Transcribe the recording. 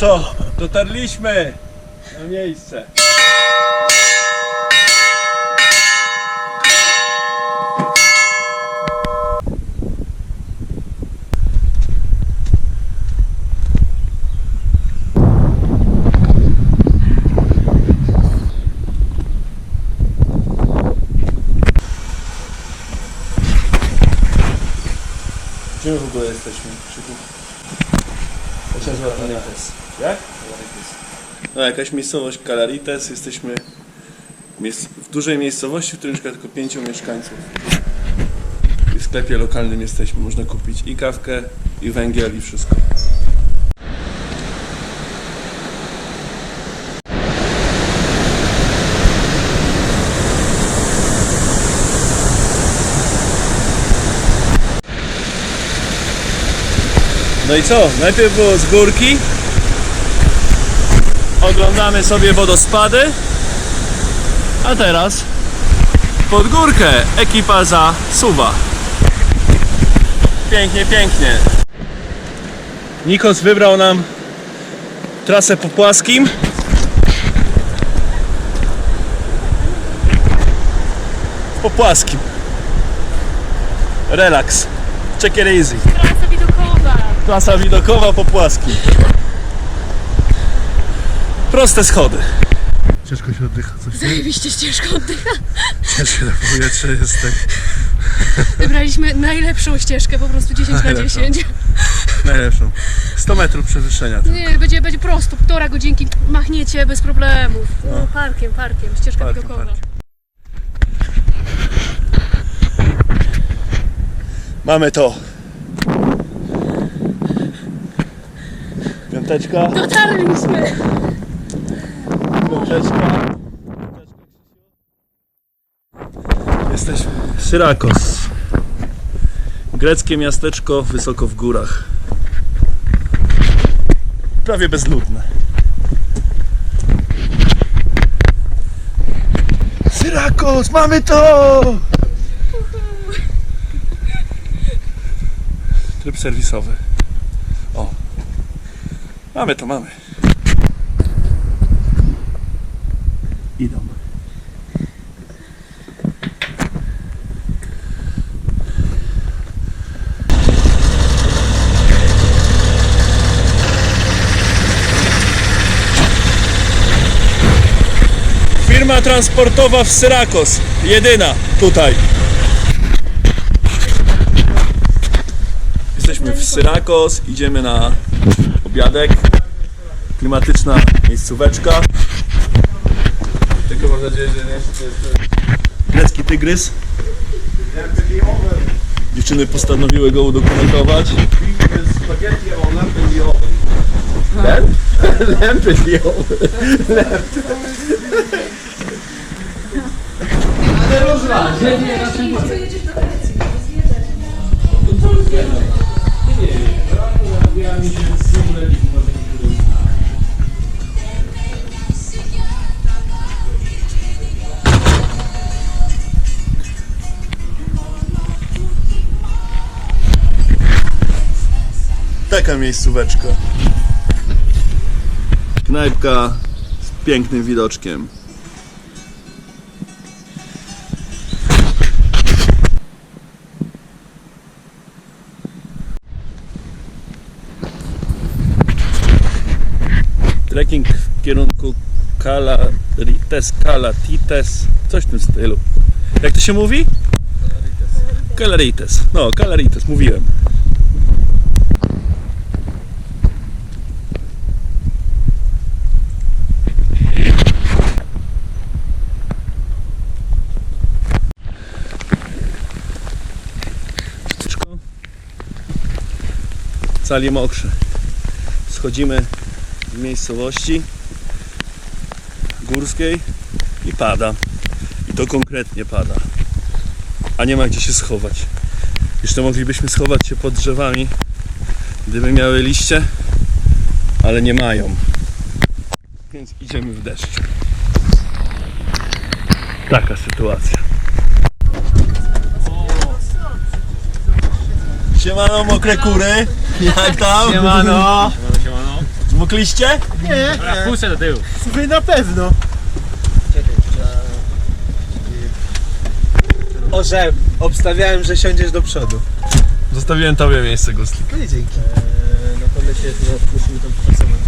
co? Dotarliśmy na miejsce. Gdzie w ogóle jesteśmy? Krzyku? Ten Jak? No jakaś miejscowość Calarites. Jesteśmy w dużej miejscowości, w której mieszka tylko pięciu mieszkańców. I w sklepie lokalnym jesteśmy. Można kupić i kawkę, i węgiel, i wszystko. No i co? Najpierw było z górki. Oglądamy sobie wodospady. A teraz pod górkę ekipa zasuwa. Pięknie, pięknie. Nikos wybrał nam trasę po płaskim. Po płaskim. Relaks. Check it easy. Klasa widokowa po płaskim. Proste schody. Ciężko się oddycha, coś? Zajebiście ścieżką oddycha. Ciężkie na powietrze jest tak Wybraliśmy najlepszą ścieżkę, po prostu 10 na Najlepszą. 10. najlepszą. 100 metrów przewyższenia. Nie, będzie, będzie prosto, półtora godzinki machniecie bez problemów. No, parkiem, parkiem, ścieżka Parkiem, widokowa. parkiem. Mamy to. Piąteczka, Dotarliśmy! piąteczka. Jesteśmy. Syrakos. Greckie miasteczko wysoko w górach. Prawie bezludne. Syrakos, mamy to! Tryb serwisowy. Mamy to, mamy. Idą. Firma transportowa w Syrakos. Jedyna tutaj. Jesteśmy w Syrakos, idziemy na obiadek. Klimatyczna miejscóweczka. Tylko mam nadzieję, że nie Grecki tygrys. Dziewczyny postanowiły go udokumentować. Spaghetti o lamp in the oven. Lamp in the oven. Taka miejscóweczka. Knajpka z pięknym widoczkiem. Trekking w kierunku Calarites, Calatites, coś w tym stylu. Jak to się mówi? Calarites. No, Calarites, mówiłem. Cali mokrzy. Schodzimy w miejscowości górskiej i pada. I to konkretnie pada. A nie ma gdzie się schować. Jeszcze moglibyśmy schować się pod drzewami, gdyby miały liście, ale nie mają. Więc idziemy w deszczu. Taka sytuacja. Siemano mokre kury, jak tam? Siemano! Mokliście? Nie, Puszczę do tyłu. wy na pewno. Orze, obstawiałem, że siądziesz do przodu. Zostawiłem tobie miejsce, Gusli. No i dzięki. No to my się musimy tam popracować.